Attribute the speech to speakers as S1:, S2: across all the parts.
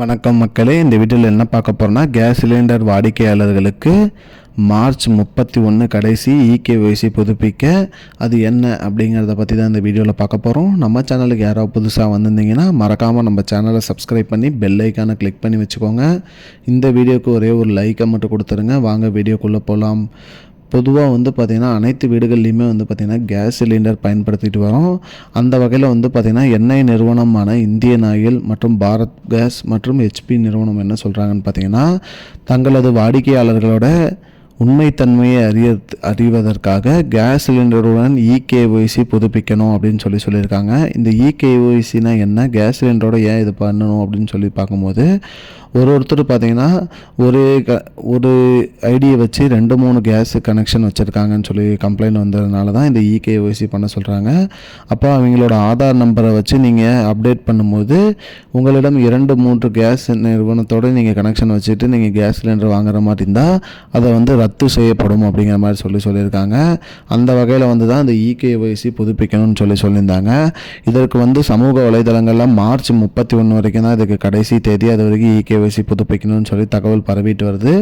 S1: வணக்கம் மக்களே. இந்த வீடியோவில் என்ன பார்க்க போகிறோன்னா கேஸ் சிலிண்டர் வாடிக்கையாளர்களுக்கு மார்ச் முப்பத்தி ஒன்று கடைசி E இகேஒய்சி புதுப்பிக்க அது என்ன அப்படிங்கிறத பற்றி தான் இந்த வீடியோவில் பார்க்க போகிறோம் நம்ம சேனலுக்கு யாராவது புதுசாக வந்திருந்தீங்கன்னா மறக்காமல் நம்ம சேனலை சப்ஸ்கிரைப் பண்ணி பெல் ஐக்கானை கிளிக் பண்ணி வச்சுக்கோங்க. இந்த வீடியோவுக்கு ஒரே ஒரு லைக்கை மட்டும் கொடுத்துருங்க. வாங்க வீடியோக்குள்ளே போகலாம் பொதுவாக வந்து பார்த்திங்கன்னா அனைத்து வீடுகள்லையுமே வந்து பார்த்திங்கன்னா கேஸ் சிலிண்டர் பயன்படுத்திட்டு வரோம். அந்த வகையில் வந்து பார்த்திங்கன்னா எண்ணெய் நிறுவனமான இந்தியன் ஆயில் மற்றும் பாரத் கேஸ் மற்றும் ஹெச்பி நிறுவனம் என்ன சொல்கிறாங்கன்னு பார்த்திங்கன்னா தங்களது வாடிக்கையாளர்களோட உண்மைத்தன்மையை அறிய அறிவதற்காக கேஸ் சிலிண்டருடன் இகேஒய்சி புதுப்பிக்கணும் அப்படின்னு சொல்லி சொல்லியிருக்காங்க. இந்த இகேஒய்சினா என்ன? கேஸ் சிலிண்டரோட ஏன் இது பண்ணணும் அப்படின்னு சொல்லி பார்க்கும்போது ஒரு ஒருத்தர் பார்த்தீங்கன்னா ஒரு க ஒரு ஐடியை வச்சு ரெண்டு மூணு கேஸ் கனெக்ஷன் வச்சுருக்காங்கன்னு சொல்லி கம்ப்ளைண்ட் வந்ததுனால தான் இந்த இகேஒய்சி பண்ண சொல்கிறாங்க அப்போ அவங்களோட ஆதார் நம்பரை வச்சு நீங்கள் அப்டேட் பண்ணும்போது உங்களிடம் இரண்டு மூன்று கேஸ் நிறுவனத்தோடு நீங்கள் கனெக்ஷன் வச்சுட்டு நீங்கள் கேஸ் சிலிண்டர் வாங்குற மாதிரி இருந்தால் அதை வந்து ரத்து ரத்து செய்யப்படும் அப்படிங்கிற மாதிரி சொல்லி சொல்லியிருக்காங்க. அந்த வகையில் வந்து தான் இந்த இகேஒய்சி புதுப்பிக்கணும்னு சொல்லி சொல்லியிருந்தாங்க. இதற்கு வந்து சமூக வலைதளங்களில் மார்ச் முப்பத்தி ஒன்று வரைக்கும் தான் இதுக்கு கடைசி தேதி அது வரைக்கும் இகேஒய்சி புதுப்பிக்கணும்னு சொல்லி தகவல் பரவிட்டு வருது.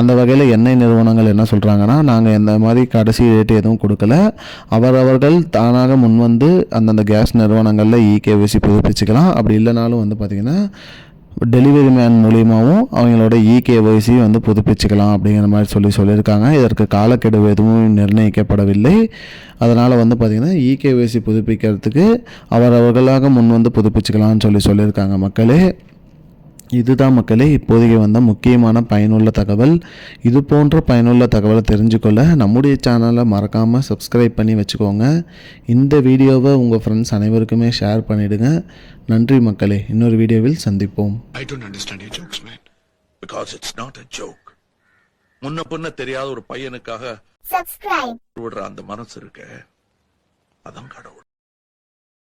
S1: அந்த வகையில் எண்ணெய் நிறுவனங்கள் என்ன சொல்கிறாங்கன்னா நாங்கள் இந்த மாதிரி கடைசி ரேட்டு எதுவும் கொடுக்கல. அவரவர்கள் தானாக முன்வந்து அந்தந்த கேஸ் நிறுவனங்களில் இகேஒய்சி புதுப்பிச்சுக்கலாம். அப்படி இல்லைனாலும் வந்து பார்த்திங்கன்னா டெலிவரி மேன் மூலியமாகவும் அவங்களோட இகே இகேஒய்சி வந்து புதுப்பிச்சுக்கலாம் அப்படிங்கிற மாதிரி சொல்லி சொல்லியிருக்காங்க. இதற்கு காலக்கெடு எதுவும் நிர்ணயிக்கப்படவில்லை. அதனால் வந்து பார்த்திங்கன்னா இகே இகேஒய்சி புதுப்பிக்கிறதுக்கு அவரவர்களாக முன் வந்து புதுப்பிச்சுக்கலாம்னு சொல்லி சொல்லியிருக்காங்க மக்களே. இதுதான் மக்களே இப்போதைக்கு வந்த முக்கியமான பயனுள்ள தகவல். இது போன்ற பயனுள்ள தகவலை தெரிஞ்சுக்கொள்ள நம்முடைய சேனலை மறக்காமல் சப்ஸ்கிரைப் பண்ணி வச்சுக்கோங்க. இந்த வீடியோவை உங்கள் ஃப்ரெண்ட்ஸ் அனைவருக்குமே ஷேர் பண்ணிவிடுங்க நன்றி மக்களே இன்னொரு வீடியோவில் சந்திப்போம்.
S2: I don't understand your jokes, man. Because it's not a joke. முன்ன பின்ன தெரியாத ஒரு பையனுக்காக
S3: subscribe.
S2: விடுற அந்த மனசு இருக்க. அதான் கடவுள்.